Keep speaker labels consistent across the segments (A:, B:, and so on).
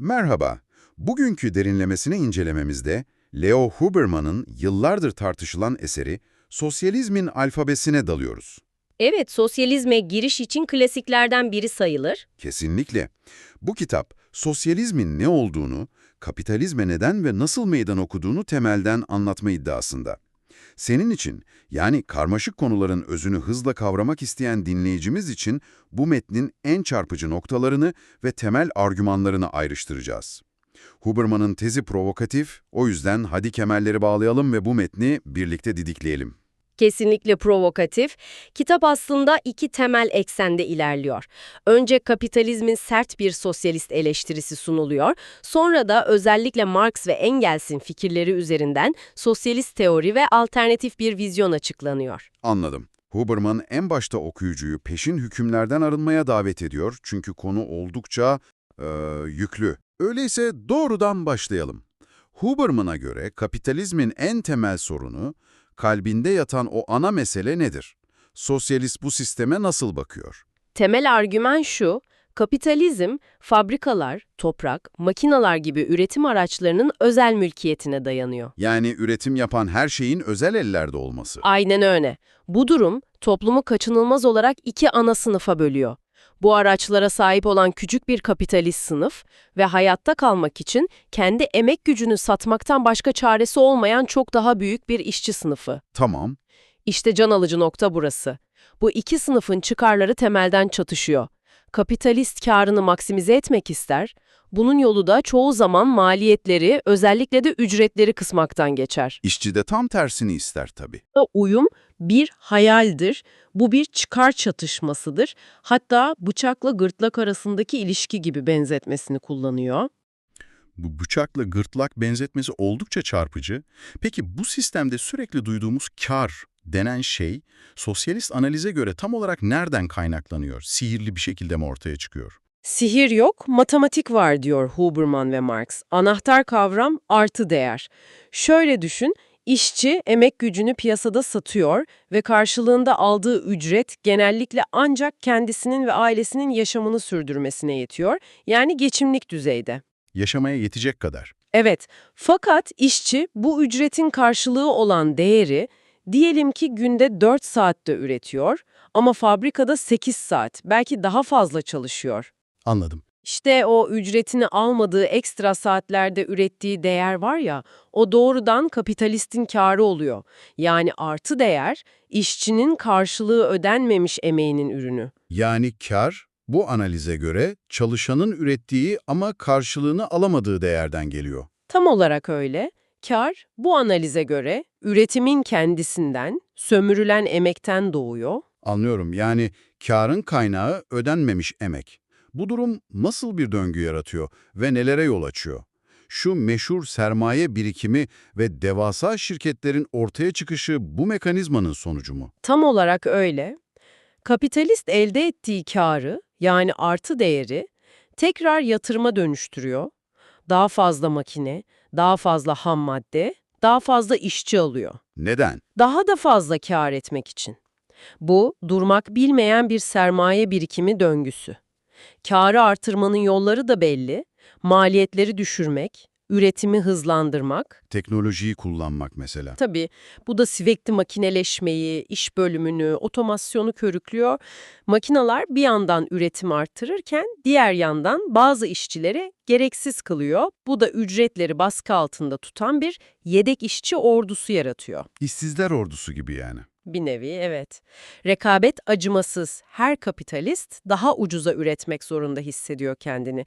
A: Merhaba. Bugünkü derinlemesine incelememizde Leo Huberman'ın yıllardır tartışılan eseri Sosyalizmin Alfabesine dalıyoruz.
B: Evet, sosyalizme giriş için klasiklerden biri sayılır.
A: Kesinlikle. Bu kitap sosyalizmin ne olduğunu, kapitalizme neden ve nasıl meydan okuduğunu temelden anlatma iddiasında. Senin için, yani karmaşık konuların özünü hızla kavramak isteyen dinleyicimiz için bu metnin en çarpıcı noktalarını ve temel argümanlarını ayrıştıracağız. Huberman'ın tezi provokatif, o yüzden hadi kemerleri bağlayalım ve bu metni birlikte didikleyelim.
B: Kesinlikle provokatif. Kitap aslında iki temel eksende ilerliyor. Önce kapitalizmin sert bir sosyalist eleştirisi sunuluyor. Sonra da özellikle Marx ve Engels'in fikirleri üzerinden sosyalist teori ve alternatif bir vizyon açıklanıyor.
A: Anladım. Huberman en başta okuyucuyu peşin hükümlerden arınmaya davet ediyor çünkü konu oldukça eee, yüklü. Öyleyse doğrudan başlayalım. Huberman'a göre kapitalizmin en temel sorunu, kalbinde yatan o ana mesele nedir? Sosyalist bu sisteme nasıl bakıyor?
B: Temel argüman şu, kapitalizm, fabrikalar, toprak, makinalar gibi üretim araçlarının özel mülkiyetine dayanıyor.
A: Yani üretim yapan her şeyin özel ellerde olması.
B: Aynen öyle. Bu durum toplumu kaçınılmaz olarak iki ana sınıfa bölüyor. Bu araçlara sahip olan küçük bir kapitalist sınıf ve hayatta kalmak için kendi emek gücünü satmaktan başka çaresi olmayan çok daha büyük bir işçi sınıfı.
A: Tamam,
B: İşte can alıcı nokta burası. Bu iki sınıfın çıkarları temelden çatışıyor. Kapitalist karını maksimize etmek ister, bunun yolu da çoğu zaman maliyetleri, özellikle de ücretleri kısmaktan geçer.
A: işçi de tam tersini ister tabii.
B: uyum bir hayaldir. Bu bir çıkar çatışmasıdır. Hatta bıçakla gırtlak arasındaki ilişki gibi benzetmesini kullanıyor.
A: Bu bıçakla gırtlak benzetmesi oldukça çarpıcı. Peki bu sistemde sürekli duyduğumuz kar denen şey, sosyalist analize göre tam olarak nereden kaynaklanıyor? Sihirli bir şekilde mi ortaya çıkıyor?
B: Sihir yok, matematik var diyor Huberman ve Marx. Anahtar kavram artı değer. Şöyle düşün, işçi emek gücünü piyasada satıyor ve karşılığında aldığı ücret genellikle ancak kendisinin ve ailesinin yaşamını sürdürmesine yetiyor. Yani geçimlik düzeyde.
A: Yaşamaya yetecek kadar.
B: Evet, fakat işçi bu ücretin karşılığı olan değeri diyelim ki günde 4 saatte üretiyor ama fabrikada 8 saat, belki daha fazla çalışıyor.
A: Anladım.
B: İşte o ücretini almadığı ekstra saatlerde ürettiği değer var ya, o doğrudan kapitalistin karı oluyor. Yani artı değer, işçinin karşılığı ödenmemiş emeğinin ürünü.
A: Yani kar bu analize göre çalışanın ürettiği ama karşılığını alamadığı değerden geliyor.
B: Tam olarak öyle. Kar bu analize göre üretimin kendisinden, sömürülen emekten doğuyor.
A: Anlıyorum. Yani karın kaynağı ödenmemiş emek. Bu durum nasıl bir döngü yaratıyor ve nelere yol açıyor? Şu meşhur sermaye birikimi ve devasa şirketlerin ortaya çıkışı bu mekanizmanın sonucu mu?
B: Tam olarak öyle. Kapitalist elde ettiği karı, yani artı değeri, tekrar yatırıma dönüştürüyor. Daha fazla makine, daha fazla ham madde, daha fazla işçi alıyor.
A: Neden?
B: Daha da fazla kar etmek için. Bu, durmak bilmeyen bir sermaye birikimi döngüsü. Karı artırmanın yolları da belli. Maliyetleri düşürmek, üretimi hızlandırmak.
A: Teknolojiyi kullanmak mesela.
B: Tabii bu da sürekli makineleşmeyi, iş bölümünü, otomasyonu körüklüyor. Makinalar bir yandan üretimi artırırken diğer yandan bazı işçileri gereksiz kılıyor. Bu da ücretleri baskı altında tutan bir yedek işçi ordusu yaratıyor.
A: İşsizler ordusu gibi yani.
B: Bir nevi evet. Rekabet acımasız. Her kapitalist daha ucuza üretmek zorunda hissediyor kendini.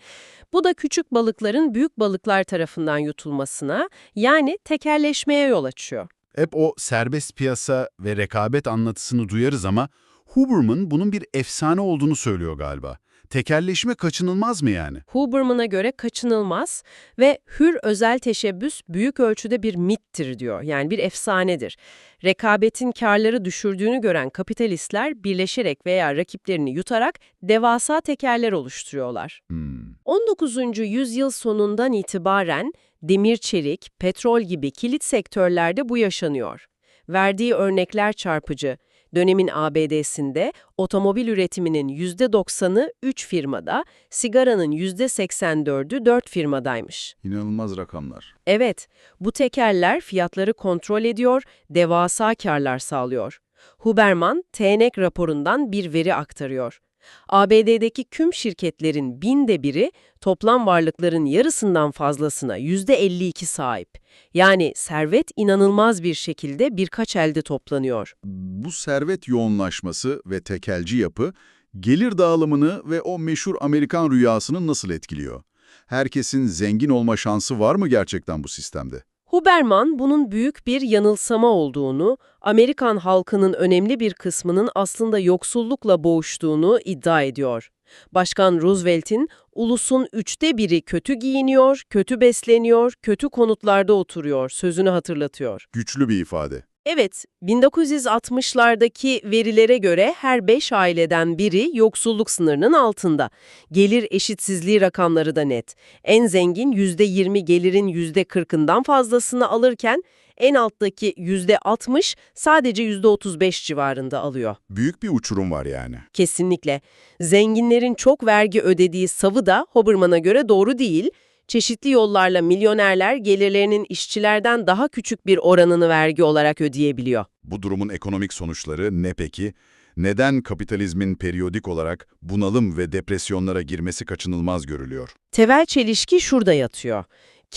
B: Bu da küçük balıkların büyük balıklar tarafından yutulmasına yani tekerleşmeye yol açıyor.
A: Hep o serbest piyasa ve rekabet anlatısını duyarız ama Huberman bunun bir efsane olduğunu söylüyor galiba. Tekelleşme kaçınılmaz mı yani?
B: Huberman'a göre kaçınılmaz ve hür özel teşebbüs büyük ölçüde bir mittir diyor. Yani bir efsanedir. Rekabetin karları düşürdüğünü gören kapitalistler birleşerek veya rakiplerini yutarak devasa tekerler oluşturuyorlar.
A: Hmm.
B: 19. yüzyıl sonundan itibaren demir çelik, petrol gibi kilit sektörlerde bu yaşanıyor. Verdiği örnekler çarpıcı. Dönemin ABD'sinde otomobil üretiminin %90'ı 3 firmada, sigaranın %84'ü 4 firmadaymış.
A: İnanılmaz rakamlar.
B: Evet, bu tekerler fiyatları kontrol ediyor, devasa karlar sağlıyor. Huberman, TNEC raporundan bir veri aktarıyor. ABD'deki tüm şirketlerin binde biri toplam varlıkların yarısından fazlasına %52 sahip. Yani servet inanılmaz bir şekilde birkaç elde toplanıyor.
A: Bu servet yoğunlaşması ve tekelci yapı, gelir dağılımını ve o meşhur Amerikan rüyasını nasıl etkiliyor? Herkesin zengin olma şansı var mı gerçekten bu sistemde?
B: Huberman bunun büyük bir yanılsama olduğunu, Amerikan halkının önemli bir kısmının aslında yoksullukla boğuştuğunu iddia ediyor. Başkan Roosevelt'in ulusun üçte biri kötü giyiniyor, kötü besleniyor, kötü konutlarda oturuyor sözünü hatırlatıyor.
A: Güçlü bir ifade.
B: Evet, 1960'lardaki verilere göre her 5 aileden biri yoksulluk sınırının altında. Gelir eşitsizliği rakamları da net. En zengin %20 gelirin %40'ından fazlasını alırken en alttaki %60 sadece %35 civarında alıyor.
A: Büyük bir uçurum var yani.
B: Kesinlikle. Zenginlerin çok vergi ödediği savı da Hoberman'a göre doğru değil. Çeşitli yollarla milyonerler gelirlerinin işçilerden daha küçük bir oranını vergi olarak ödeyebiliyor.
A: Bu durumun ekonomik sonuçları ne peki? Neden kapitalizmin periyodik olarak bunalım ve depresyonlara girmesi kaçınılmaz görülüyor?
B: Temel çelişki şurada yatıyor.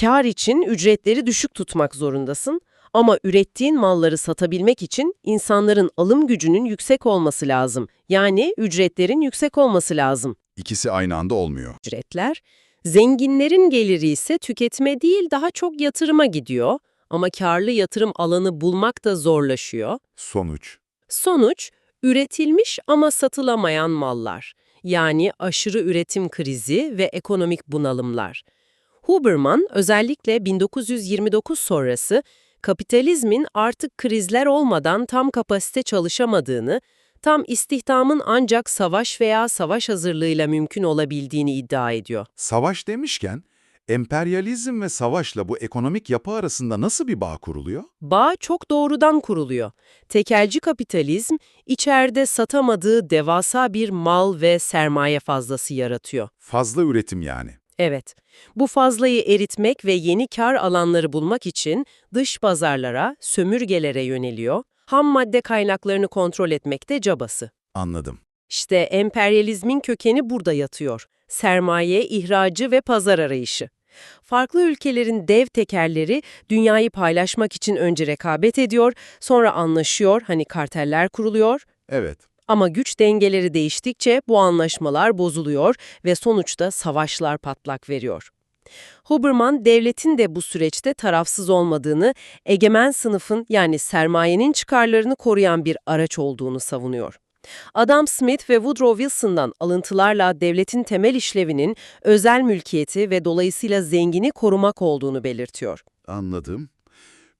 B: Kar için ücretleri düşük tutmak zorundasın ama ürettiğin malları satabilmek için insanların alım gücünün yüksek olması lazım. Yani ücretlerin yüksek olması lazım.
A: İkisi aynı anda olmuyor.
B: Ücretler, zenginlerin geliri ise tüketime değil daha çok yatırıma gidiyor ama karlı yatırım alanı bulmak da zorlaşıyor.
A: Sonuç.
B: Sonuç, üretilmiş ama satılamayan mallar. Yani aşırı üretim krizi ve ekonomik bunalımlar. Huberman özellikle 1929 sonrası kapitalizmin artık krizler olmadan tam kapasite çalışamadığını, tam istihdamın ancak savaş veya savaş hazırlığıyla mümkün olabildiğini iddia ediyor.
A: Savaş demişken, emperyalizm ve savaşla bu ekonomik yapı arasında nasıl bir bağ kuruluyor?
B: Bağ çok doğrudan kuruluyor. Tekelci kapitalizm, içeride satamadığı devasa bir mal ve sermaye fazlası yaratıyor.
A: Fazla üretim yani.
B: Evet, bu fazlayı eritmek ve yeni kar alanları bulmak için dış pazarlara, sömürgelere yöneliyor, ham madde kaynaklarını kontrol etmekte cabası.
A: Anladım.
B: İşte emperyalizmin kökeni burada yatıyor. Sermaye, ihracı ve pazar arayışı. Farklı ülkelerin dev tekerleri dünyayı paylaşmak için önce rekabet ediyor, sonra anlaşıyor, hani karteller kuruluyor.
A: Evet.
B: Ama güç dengeleri değiştikçe bu anlaşmalar bozuluyor ve sonuçta savaşlar patlak veriyor. Huberman, devletin de bu süreçte tarafsız olmadığını, egemen sınıfın yani sermayenin çıkarlarını koruyan bir araç olduğunu savunuyor. Adam Smith ve Woodrow Wilson'dan alıntılarla devletin temel işlevinin özel mülkiyeti ve dolayısıyla zengini korumak olduğunu belirtiyor.
A: Anladım.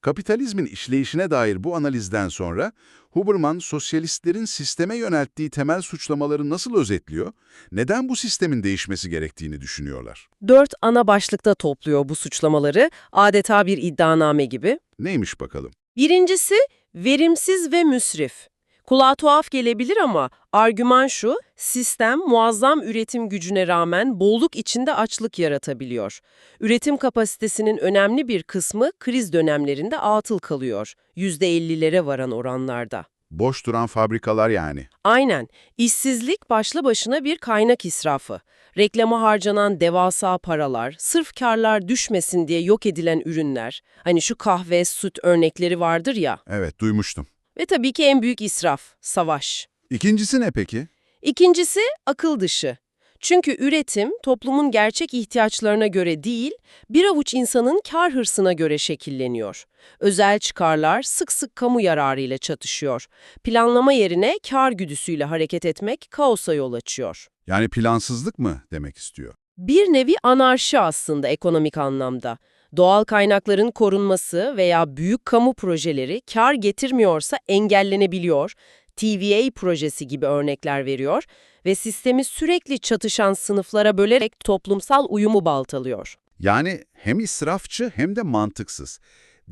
A: Kapitalizmin işleyişine dair bu analizden sonra Huberman sosyalistlerin sisteme yönelttiği temel suçlamaları nasıl özetliyor? Neden bu sistemin değişmesi gerektiğini düşünüyorlar?
B: Dört ana başlıkta topluyor bu suçlamaları, adeta bir iddianame gibi.
A: Neymiş bakalım?
B: Birincisi, verimsiz ve müsrif. Kulağa tuhaf gelebilir ama argüman şu, sistem muazzam üretim gücüne rağmen bolluk içinde açlık yaratabiliyor. Üretim kapasitesinin önemli bir kısmı kriz dönemlerinde atıl kalıyor, %50'lere varan oranlarda.
A: Boş duran fabrikalar yani.
B: Aynen, işsizlik başlı başına bir kaynak israfı. Reklama harcanan devasa paralar, sırf karlar düşmesin diye yok edilen ürünler, hani şu kahve, süt örnekleri vardır ya.
A: Evet, duymuştum.
B: Ve tabii ki en büyük israf, savaş.
A: İkincisi ne peki?
B: İkincisi akıl dışı. Çünkü üretim toplumun gerçek ihtiyaçlarına göre değil, bir avuç insanın kar hırsına göre şekilleniyor. Özel çıkarlar sık sık kamu yararıyla çatışıyor. Planlama yerine kar güdüsüyle hareket etmek kaosa yol açıyor.
A: Yani plansızlık mı demek istiyor?
B: Bir nevi anarşi aslında ekonomik anlamda. Doğal kaynakların korunması veya büyük kamu projeleri kar getirmiyorsa engellenebiliyor, TVA projesi gibi örnekler veriyor ve sistemi sürekli çatışan sınıflara bölerek toplumsal uyumu baltalıyor.
A: Yani hem israfçı hem de mantıksız.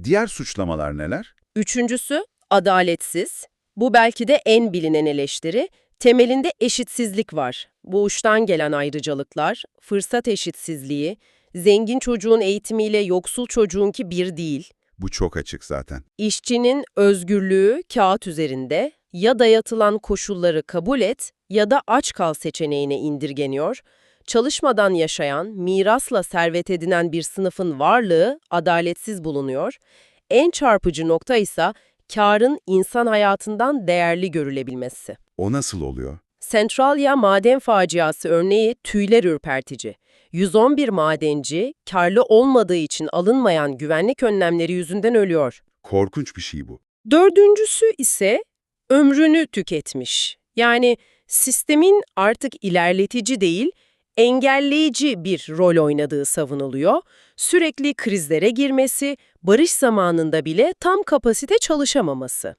A: Diğer suçlamalar neler?
B: Üçüncüsü, adaletsiz. Bu belki de en bilinen eleştiri. Temelinde eşitsizlik var. Bu uçtan gelen ayrıcalıklar, fırsat eşitsizliği, zengin çocuğun eğitimiyle yoksul çocuğunki bir değil.
C: Bu çok açık zaten.
B: İşçinin özgürlüğü kağıt üzerinde ya dayatılan koşulları kabul et ya da aç kal seçeneğine indirgeniyor. Çalışmadan yaşayan, mirasla servet edinen bir sınıfın varlığı adaletsiz bulunuyor. En çarpıcı nokta ise karın insan hayatından değerli görülebilmesi.
C: O nasıl oluyor?
B: Centralia maden faciası örneği tüyler ürpertici. 111 madenci, karlı olmadığı için alınmayan güvenlik önlemleri yüzünden ölüyor.
C: Korkunç bir şey bu.
B: Dördüncüsü ise ömrünü tüketmiş. Yani sistemin artık ilerletici değil, engelleyici bir rol oynadığı savunuluyor. Sürekli krizlere girmesi, barış zamanında bile tam kapasite çalışamaması.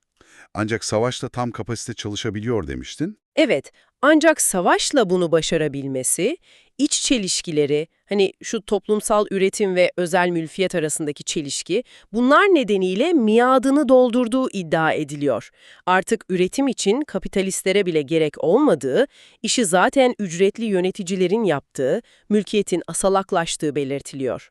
C: Ancak savaşta tam kapasite çalışabiliyor demiştin.
B: Evet, ancak savaşla bunu başarabilmesi, iç çelişkileri, hani şu toplumsal üretim ve özel mülkiyet arasındaki çelişki, bunlar nedeniyle miadını doldurduğu iddia ediliyor. Artık üretim için kapitalistlere bile gerek olmadığı, işi zaten ücretli yöneticilerin yaptığı, mülkiyetin asalaklaştığı belirtiliyor.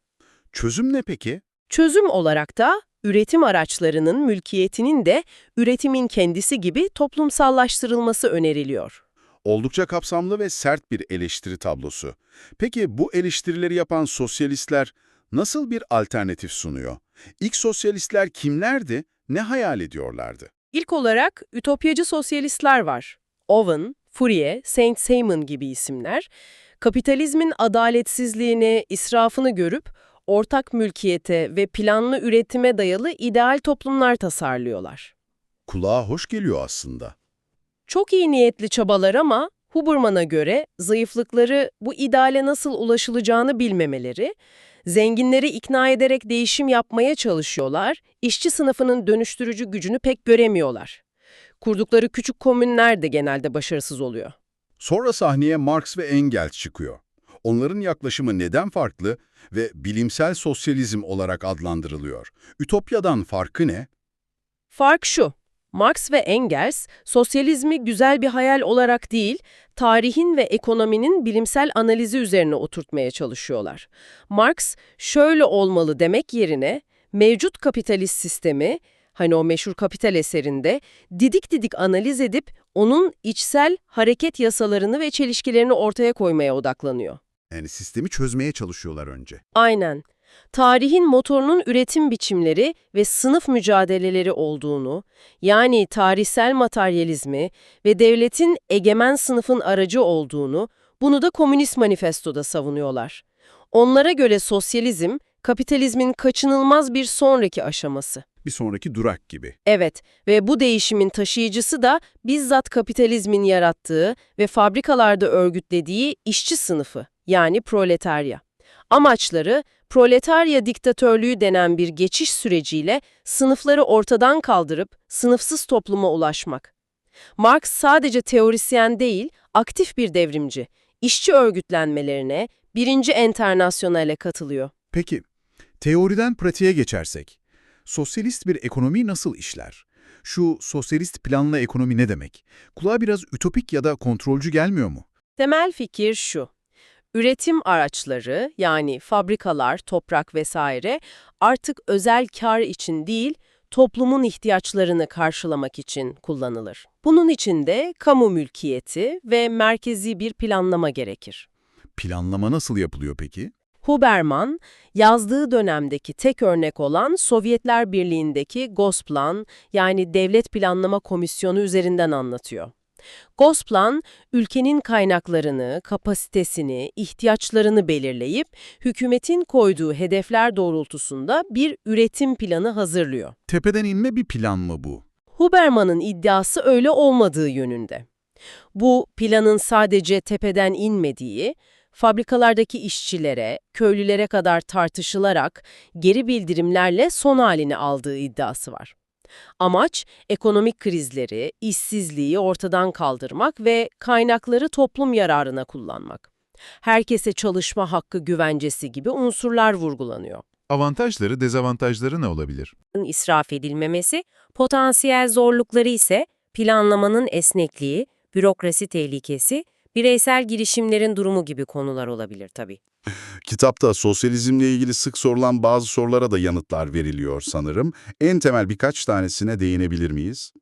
C: Çözüm ne peki?
B: Çözüm olarak da üretim araçlarının mülkiyetinin de üretimin kendisi gibi toplumsallaştırılması öneriliyor.
C: Oldukça kapsamlı ve sert bir eleştiri tablosu. Peki bu eleştirileri yapan sosyalistler nasıl bir alternatif sunuyor? İlk sosyalistler kimlerdi, ne hayal ediyorlardı?
B: İlk olarak ütopyacı sosyalistler var. Owen, Fourier, Saint-Simon gibi isimler, kapitalizmin adaletsizliğini, israfını görüp ortak mülkiyete ve planlı üretime dayalı ideal toplumlar tasarlıyorlar.
C: Kulağa hoş geliyor aslında.
B: Çok iyi niyetli çabalar ama Huberman'a göre zayıflıkları bu ideale nasıl ulaşılacağını bilmemeleri, zenginleri ikna ederek değişim yapmaya çalışıyorlar, işçi sınıfının dönüştürücü gücünü pek göremiyorlar. Kurdukları küçük komünler de genelde başarısız oluyor.
C: Sonra sahneye Marx ve Engels çıkıyor. Onların yaklaşımı neden farklı ve bilimsel sosyalizm olarak adlandırılıyor? Ütopyadan farkı ne?
B: Fark şu, Marx ve Engels, sosyalizmi güzel bir hayal olarak değil, tarihin ve ekonominin bilimsel analizi üzerine oturtmaya çalışıyorlar. Marx, şöyle olmalı demek yerine, mevcut kapitalist sistemi, hani o meşhur kapital eserinde, didik didik analiz edip onun içsel hareket yasalarını ve çelişkilerini ortaya koymaya odaklanıyor.
C: Yani sistemi çözmeye çalışıyorlar önce.
B: Aynen. Tarihin motorunun üretim biçimleri ve sınıf mücadeleleri olduğunu, yani tarihsel materyalizmi ve devletin egemen sınıfın aracı olduğunu, bunu da Komünist Manifesto'da savunuyorlar. Onlara göre sosyalizm, kapitalizmin kaçınılmaz bir sonraki aşaması.
C: Bir sonraki durak gibi.
B: Evet ve bu değişimin taşıyıcısı da bizzat kapitalizmin yarattığı ve fabrikalarda örgütlediği işçi sınıfı, yani proletarya. Amaçları, proletarya diktatörlüğü denen bir geçiş süreciyle sınıfları ortadan kaldırıp sınıfsız topluma ulaşmak. Marx sadece teorisyen değil, aktif bir devrimci. İşçi örgütlenmelerine, birinci enternasyonale katılıyor.
D: Peki, teoriden pratiğe geçersek, sosyalist bir ekonomi nasıl işler? Şu sosyalist planlı ekonomi ne demek? Kulağa biraz ütopik ya da kontrolcü gelmiyor mu?
B: Temel fikir şu. Üretim araçları yani fabrikalar, toprak vesaire artık özel kar için değil, toplumun ihtiyaçlarını karşılamak için kullanılır. Bunun için de kamu mülkiyeti ve merkezi bir planlama gerekir.
D: Planlama nasıl yapılıyor peki?
B: Huberman, yazdığı dönemdeki tek örnek olan Sovyetler Birliği'ndeki Gosplan yani Devlet Planlama Komisyonu üzerinden anlatıyor. Gosplan, ülkenin kaynaklarını, kapasitesini, ihtiyaçlarını belirleyip hükümetin koyduğu hedefler doğrultusunda bir üretim planı hazırlıyor.
D: Tepeden inme bir plan mı bu?
B: Huberman'ın iddiası öyle olmadığı yönünde. Bu planın sadece tepeden inmediği, fabrikalardaki işçilere, köylülere kadar tartışılarak geri bildirimlerle son halini aldığı iddiası var. Amaç, ekonomik krizleri, işsizliği ortadan kaldırmak ve kaynakları toplum yararına kullanmak. Herkese çalışma hakkı güvencesi gibi unsurlar vurgulanıyor.
E: Avantajları, dezavantajları ne olabilir?
F: israf edilmemesi, potansiyel zorlukları ise
E: planlamanın esnekliği, bürokrasi tehlikesi, bireysel girişimlerin durumu gibi konular olabilir tabii.
C: Kitapta sosyalizmle ilgili sık sorulan bazı sorulara da yanıtlar veriliyor sanırım. En temel birkaç tanesine değinebilir miyiz?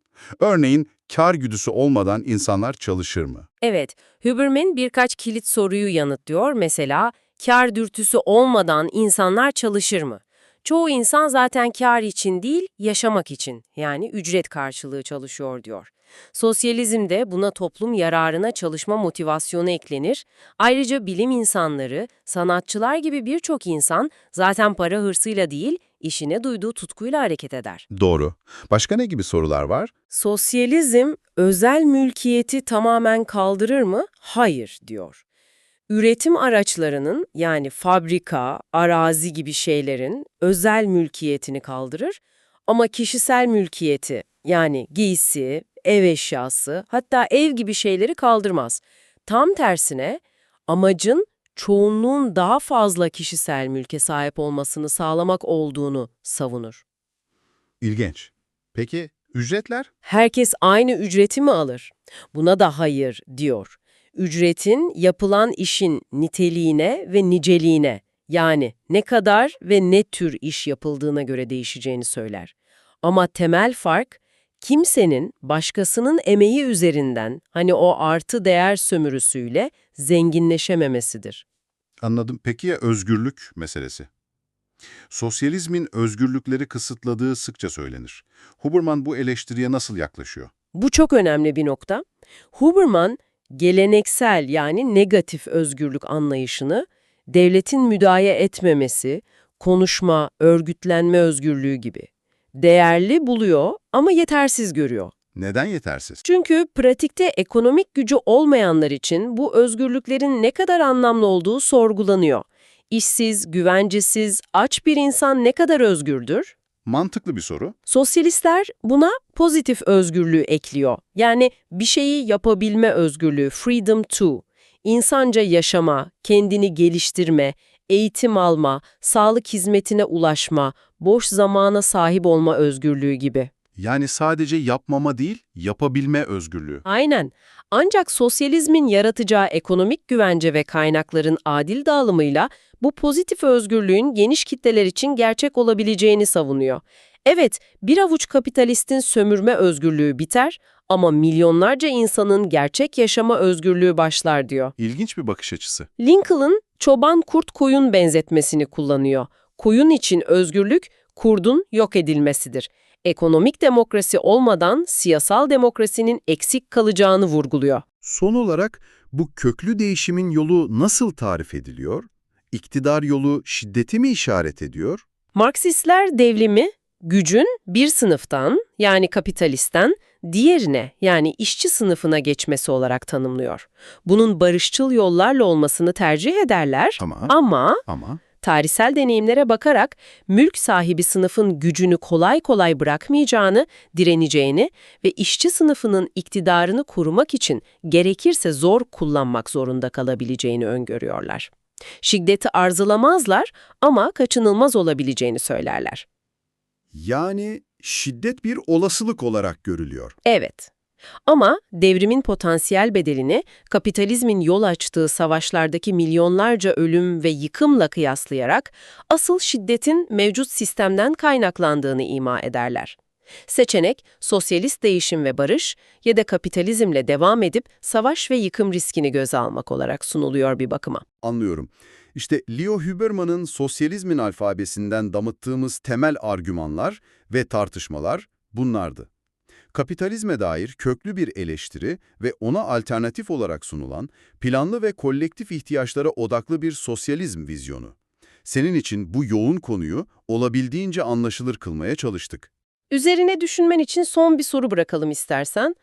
C: Örneğin, kar güdüsü olmadan insanlar çalışır mı?
E: Evet, Huberman birkaç kilit soruyu yanıtlıyor. Mesela, kar dürtüsü olmadan insanlar çalışır mı? Çoğu insan zaten kar için değil, yaşamak için, yani ücret karşılığı çalışıyor diyor. Sosyalizmde buna toplum yararına çalışma motivasyonu eklenir. Ayrıca bilim insanları, sanatçılar gibi birçok insan zaten para hırsıyla değil, işine duyduğu tutkuyla hareket eder.
C: Doğru. Başka ne gibi sorular var?
B: Sosyalizm özel mülkiyeti tamamen kaldırır mı? Hayır diyor. Üretim araçlarının yani fabrika, arazi gibi şeylerin özel mülkiyetini kaldırır ama kişisel mülkiyeti yani giysi, ev eşyası hatta ev gibi şeyleri kaldırmaz. Tam tersine amacın çoğunluğun daha fazla kişisel mülke sahip olmasını sağlamak olduğunu savunur.
C: İlginç. Peki, ücretler?
B: Herkes aynı ücreti mi alır? Buna da hayır diyor. Ücretin yapılan işin niteliğine ve niceliğine yani ne kadar ve ne tür iş yapıldığına göre değişeceğini söyler. Ama temel fark kimsenin başkasının emeği üzerinden hani o artı değer sömürüsüyle zenginleşememesidir.
C: Anladım. Peki ya özgürlük meselesi? Sosyalizmin özgürlükleri kısıtladığı sıkça söylenir. Huberman bu eleştiriye nasıl yaklaşıyor?
B: Bu çok önemli bir nokta. Huberman, geleneksel yani negatif özgürlük anlayışını devletin müdahale etmemesi, konuşma, örgütlenme özgürlüğü gibi değerli buluyor ama yetersiz görüyor.
C: Neden yetersiz?
B: Çünkü pratikte ekonomik gücü olmayanlar için bu özgürlüklerin ne kadar anlamlı olduğu sorgulanıyor. İşsiz, güvencesiz, aç bir insan ne kadar özgürdür?
C: Mantıklı bir soru.
B: Sosyalistler buna pozitif özgürlüğü ekliyor. Yani bir şeyi yapabilme özgürlüğü, freedom to. İnsanca yaşama, kendini geliştirme, eğitim alma, sağlık hizmetine ulaşma, boş zamana sahip olma özgürlüğü gibi.
C: Yani sadece yapmama değil, yapabilme özgürlüğü.
B: Aynen. Ancak sosyalizmin yaratacağı ekonomik güvence ve kaynakların adil dağılımıyla bu pozitif özgürlüğün geniş kitleler için gerçek olabileceğini savunuyor. Evet, bir avuç kapitalistin sömürme özgürlüğü biter ama milyonlarca insanın gerçek yaşama özgürlüğü başlar diyor.
C: İlginç bir bakış açısı.
B: Lincoln, çoban kurt koyun benzetmesini kullanıyor. Koyun için özgürlük, kurdun yok edilmesidir. Ekonomik demokrasi olmadan siyasal demokrasinin eksik kalacağını vurguluyor.
A: Son olarak bu köklü değişimin yolu nasıl tarif ediliyor? İktidar yolu şiddeti mi işaret ediyor?
B: Marksistler devrimi, gücün bir sınıftan yani kapitalistten diğerine yani işçi sınıfına geçmesi olarak tanımlıyor. Bunun barışçıl yollarla olmasını tercih ederler
A: Ama,
B: ama
A: ama
B: tarihsel deneyimlere bakarak mülk sahibi sınıfın gücünü kolay kolay bırakmayacağını, direneceğini ve işçi sınıfının iktidarını korumak için gerekirse zor kullanmak zorunda kalabileceğini öngörüyorlar. Şiddeti arzulamazlar ama kaçınılmaz olabileceğini söylerler.
A: yani şiddet bir olasılık olarak görülüyor.
B: Evet. Ama devrimin potansiyel bedelini kapitalizmin yol açtığı savaşlardaki milyonlarca ölüm ve yıkımla kıyaslayarak asıl şiddetin mevcut sistemden kaynaklandığını ima ederler. Seçenek, sosyalist değişim ve barış ya da kapitalizmle devam edip savaş ve yıkım riskini göze almak olarak sunuluyor bir bakıma.
A: Anlıyorum. İşte Leo Huberman'ın sosyalizmin alfabesinden damıttığımız temel argümanlar ve tartışmalar bunlardı. Kapitalizme dair köklü bir eleştiri ve ona alternatif olarak sunulan planlı ve kolektif ihtiyaçlara odaklı bir sosyalizm vizyonu. Senin için bu yoğun konuyu olabildiğince anlaşılır kılmaya çalıştık.
B: Üzerine düşünmen için son bir soru bırakalım istersen.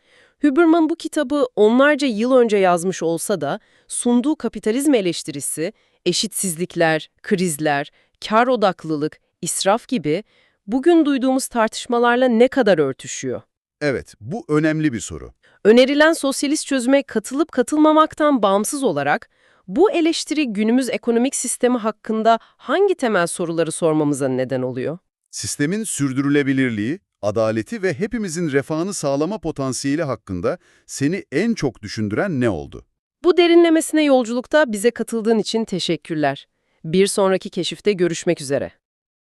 B: Huberman bu kitabı onlarca yıl önce yazmış olsa da sunduğu kapitalizm eleştirisi, eşitsizlikler, krizler, kar odaklılık, israf gibi bugün duyduğumuz tartışmalarla ne kadar örtüşüyor?
A: Evet, bu önemli bir soru.
B: Önerilen sosyalist çözüme katılıp katılmamaktan bağımsız olarak bu eleştiri günümüz ekonomik sistemi hakkında hangi temel soruları sormamıza neden oluyor?
A: Sistemin sürdürülebilirliği, adaleti ve hepimizin refahını sağlama potansiyeli hakkında seni en çok düşündüren ne oldu?
B: Bu derinlemesine yolculukta bize katıldığın için teşekkürler. Bir sonraki keşifte görüşmek üzere.